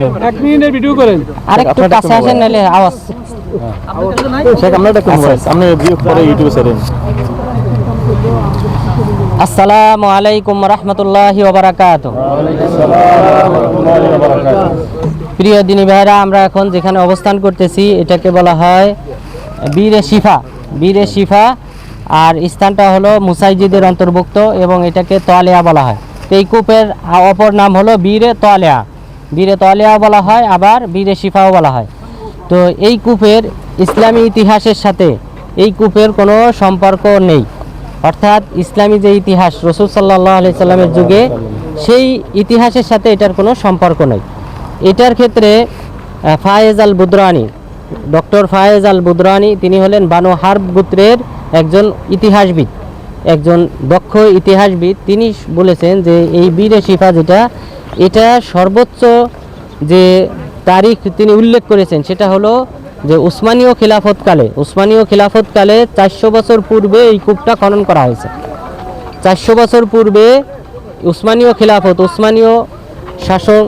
এক মিনিটের ভিডিও করেন। আরেকটু কাছে আসেন নাহলে আওয়াজ। শেখ আমরা কোন ভয়েস আপনি ভিডিও পরে ইউটিউবে ছেড়েন আসসালামু আলাইকুম রহমতুল্লাহি ওবারাকাত প্রিয় দিনী ভাইরা আমরা এখন যেখানে অবস্থান করতেছি এটাকে বলা হয় বীরে শিফা। বীরে শিফা আর স্থানটা হলো মুসাইজিদের অন্তর্ভুক্ত এবং এটাকে তোয়ালিয়া বলা হয়। এই কূপের অপর নাম হলো বীরে তোয়ালিয়া। বীরে তোয়ালিয়া বলা হয়, আবার বীরে শিফাও বলা হয়। তো এই কূপের ইসলামী ইতিহাসের সাথে এই কূপের কোনো সম্পর্ক নেই। অর্থাৎ ইসলামী যে ইতিহাস রসুল সাল্লাহ আলি সাল্লামের যুগে, সেই ইতিহাসের সাথে এটার কোনো সম্পর্ক নেই। এটার ক্ষেত্রে ফায়েজ আল বুদরানি ডক্টর ফায়েজ আল বুদরানি তিনি হলেন বানু হার্ব গোত্রের একজন ইতিহাসবিদ। একজন দক্ষ ইতিহাসবিদ। তিনি বলেছেন যে এই বীরে শিফা যেটা এটা সর্বোচ্চ যে তারিখ তিনি উল্লেখ করেছেন, সেটা হলো যে উসমানীয় খিলাফতকালে উসমানীয় খিলাফতকালে চারশো বছর পূর্বে এই কূপটা খনন করা হয়েছে। চারশো বছর পূর্বে উসমানীয় খিলাফত, উসমানীয় শাসন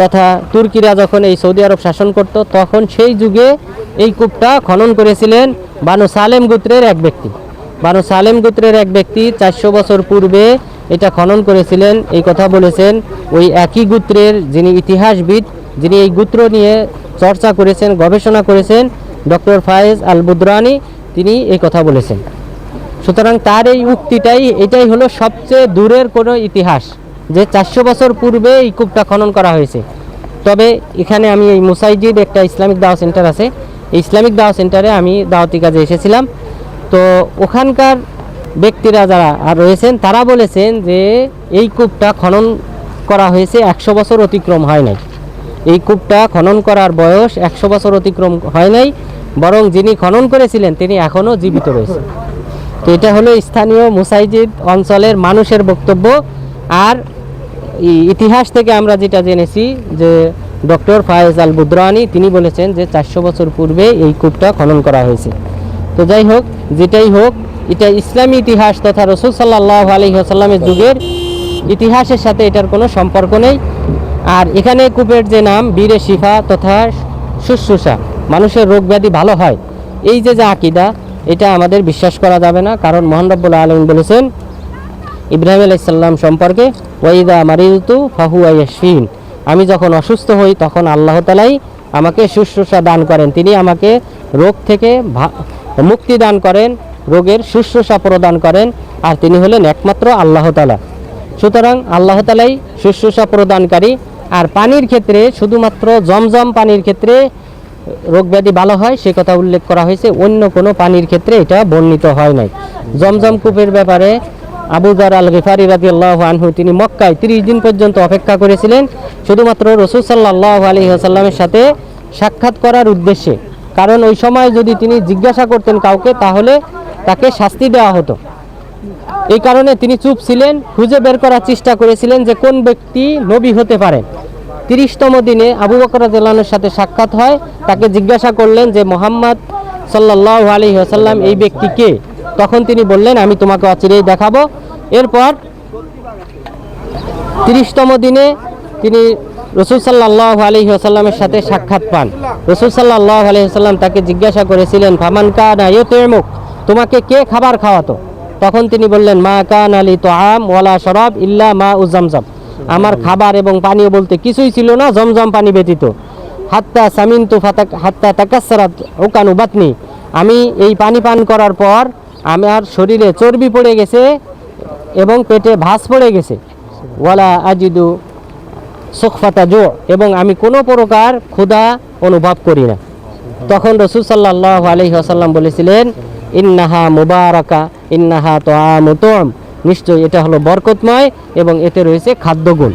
তথা তুর্কিরা যখন এই সৌদি আরব শাসন করত, তখন সেই যুগে এই কূপটা খনন করেছিলেন বানু সালেম গোত্রের এক ব্যক্তি। বানু সালেম গোত্রের এক ব্যক্তি চারশো বছর পূর্বে এটা খনন করেছিলেন, এই কথা বলেছেন, ওই একই গোত্রের যিনি ইতিহাসবিদ, যিনি এই গোত্র নিয়ে চর্চা করেছেন, গবেষণা করেছেন, ডক্টর ফায়েজ আল বুদরানি তিনি এই কথা বলেছেন। সুতরাং তার এই উক্তিটাই, এটাই হলো সবচেয়ে দূরের কোনো ইতিহাস, যে চারশো বছর পূর্বে এই কূপটা খনন করা হয়েছে। তবে এখানে আমি এই মুসাইজিদ একটা ইসলামিক দাওয়া সেন্টার আছে, এই ইসলামিক দাওয়া সেন্টারে আমি দাওয়াতি কাজে এসেছিলাম। তো ওখানকার ব্যক্তিরা যারা রয়েছেন, তারা বলেছেন যে এই কূপটা খনন করা হয়েছে একশো বছর অতিক্রম হয় নাই। এই কূপটা খনন করার বয়স একশো বছর অতিক্রম হয় নাই, বরং যিনি খনন করেছিলেন, তিনি এখনও জীবিত রয়েছেন। তো এটা হলো স্থানীয় মুসাইজিদ অঞ্চলের মানুষের বক্তব্য। আর ইতিহাস থেকে আমরা যেটা জেনেছি যে ডক্টর ফায়েজ আল বুদরানি তিনি বলেছেন যে চারশো বছর পূর্বে এই কূপটা খনন করা হয়েছে। তো যাই হোক, যেটাই হোক এটা ইসলামী ইতিহাস তথা রসুল সাল্লাহ আলহি আসাল্লামের যুগের ইতিহাসের সাথে এটার কোনো সম্পর্ক নেই। আর এখানে কূপের যে নাম, বীরে শিফা তথা শুশ্রূষা, মানুষের রোগ ব্যাধি ভালো হয়। এই যে যে আকিদা, এটা আমাদের বিশ্বাস করা যাবে না, কারণ মোহান আলম বলেছেন, ইব্রাহিম আলাইসাল্লাম সম্পর্কে, ওয়াইদা মারিতু ফাহু আইয়াসফিন আমি যখন অসুস্থ হই, তখন আল্লাহ তালাই আমাকে শুশ্রূষা দান করেন। তিনি আমাকে রোগ থেকে মুক্তি দান করেন। রোগের শুশ্রূষা প্রদান করেন আর তিনি হলেন একমাত্র আল্লাহ তালা। সুতরাং আল্লাহ তালাই শুশ্রূষা প্রদানকারী আর পানির ক্ষেত্রে শুধুমাত্র জমজম পানির ক্ষেত্রে রোগ ব্যাধি ভালো হয়, সে কথা উল্লেখ করা হয়েছে, অন্য কোনো পানির ক্ষেত্রে এটা বর্ণিত হয় নাই। জমজম কূপের ব্যাপারে আবু জার আল গিফারি রাজি আল্লাহ আনহু তিনি মক্কায় তিরিশ দিন পর্যন্ত অপেক্ষা করেছিলেন, শুধুমাত্র রসুল সাল্লাহ আলী আসাল্লামের সাথে সাক্ষাৎ করার উদ্দেশ্যে। কারণ ওই সময় যদি তিনি জিজ্ঞাসা করতেন কাউকে, তাহলে তাকে শাস্তি দেওয়া হতো। এই কারণে তিনি চুপ ছিলেন, খুঁজে বের করার চেষ্টা করেছিলেন যে কোন ব্যক্তি নবী হতে পারে। তিরিশতম দিনে আবু বকর জেলানোর সাথে সাক্ষাৎ হয়, তাকে জিজ্ঞাসা করলেন যে, মোহাম্মদ সাল্লাহ আলী আসাল্লাম এই ব্যক্তি কে? তখন তিনি বললেন, আমি তোমাকে অচিরেই দেখাবো। এরপর তিরিশতম দিনে তিনি রসুল সাল্লাহ আলী আসাল্লামের সাথে সাক্ষাৎ পান। রসুল সাল্লাহ আলী আসাল্লাম তাকে জিজ্ঞাসা করেছিলেন, ফামান কানা ইয়তেমুক তোমাকে কে খাবার খাওয়াতো? তখন তিনি বললেন, মা কান আলী তো আম ওয়ালা শরাব ইল্লা মা উজামজাম আমার খাবার এবং পানীয় বলতে কিছুই ছিল না, জমজম পানি ব্যতীত। হাত্তা সামিন্তু ফাতাক, হাত্তা তাকাসারাত ওকানু বাতনি। আমি এই পানি পান করার পর আমার শরীরে চর্বি পড়ে গেছে এবং পেটে ভাস পড়ে গেছে। ওয়ালা আজিদু সুখফাতা জো, এবং আমি কোনো প্রকার ক্ষুধা অনুভব করি না। তখন রসুল সাল্লাহ আলহি আসাল্লাম বলেছিলেন ইন্নাহা মুবারাকা, ইন্নাহা তো আমতম নিশ্চয়ই এটা হলো বরকতময় এবং এতে রয়েছে খাদ্যগুণ।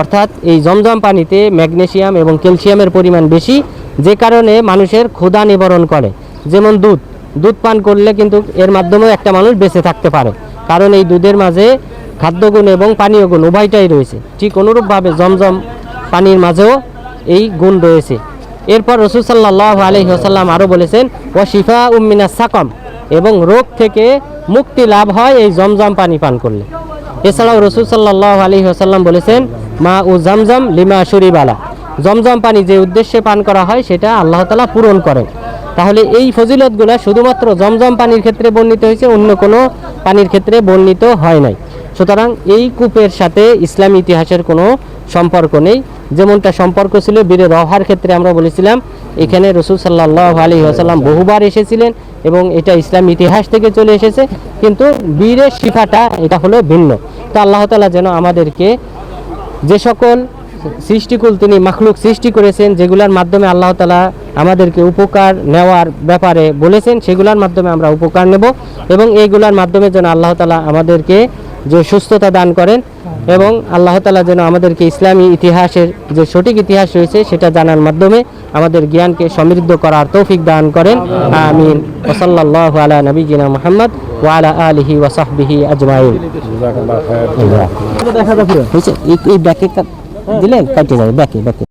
অর্থাৎ এই জমজম পানিতে ম্যাগনেসিয়াম এবং ক্যালসিয়ামের পরিমাণ বেশি, যে কারণে মানুষের ক্ষুধা নিবারণ করে। যেমন দুধ। দুধ পান করলে কিন্তু এর মাধ্যমেও একটা মানুষ বেঁচে থাকতে পারে। কারণ এই দুধের মাঝে খাদ্যগুণ এবং পানীয় গুণ উভয়টাই রয়েছে। ঠিক অনুরূপভাবে জমজম পানির মাঝেও এই গুণ রয়েছে। এরপর রসুল সাল্লাহ আলহি আসাল্লাম আরও বলেছেন ও শিফা উম্মিনা সাকম। এবং রোগ থেকে মুক্তি লাভ হয় এই জমজম পানি পান করলে। এছাড়াও রসুল সাল্লাহ আলী আসাল্লাম বলেছেন, মা ও জমজম লিমা শরীবালা। জমজম পানি যে উদ্দেশ্যে পান করা হয়, সেটা আল্লাহ তালা পূরণ করেন। তাহলে এই ফজিলতগুলো শুধুমাত্র জমজম পানির ক্ষেত্রে বর্ণিত হয়েছে, অন্য কোনো পানির ক্ষেত্রে বর্ণিত হয় নাই। সুতরাং এই কূপের সাথে ইসলাম ইতিহাসের কোনো সম্পর্ক নেই। যেমনটা সম্পর্ক ছিল, বীরে রহার ক্ষেত্রে আমরা বলেছিলাম, এখানে রসুল সাল্লাহ আলী আসাল্লাম বহুবার এসেছিলেন এবং এটা ইসলাম ইতিহাস থেকে চলে এসেছে, কিন্তু বীরের শিফাটা এটা হলো ভিন্ন। তো আল্লাহ তালা যেন আমাদেরকে যে সকল সৃষ্টিকুল তিনি মাখলুক সৃষ্টি করেছেন, যেগুলোর মাধ্যমে আল্লাহ তালা আমাদেরকে উপকার নেওয়ার ব্যাপারে বলেছেন, সেগুলোর মাধ্যমে আমরা উপকার নেব এবং এইগুলোর মাধ্যমে যেন আল্লাহ তালা আমাদেরকে যে সুস্থতা দান করেন এবং আল্লাহ তালা যেন আমাদেরকে ইসলামী ইতিহাসের যে সঠিক ইতিহাস রয়েছে সেটা জানার মাধ্যমে আমাদের জ্ঞানকে সমৃদ্ধ করার তৌফিক দান করেন। আমিন। ওসল্লাহ আলা নবীজিনা মোহাম্মদ ওয়ালা আলহি ওয়াসাহবিহি আজমাইন। দেখা এই- ব্যাকে দিলেন? কাটে যাবে। ব্যাকে ব্যাকে।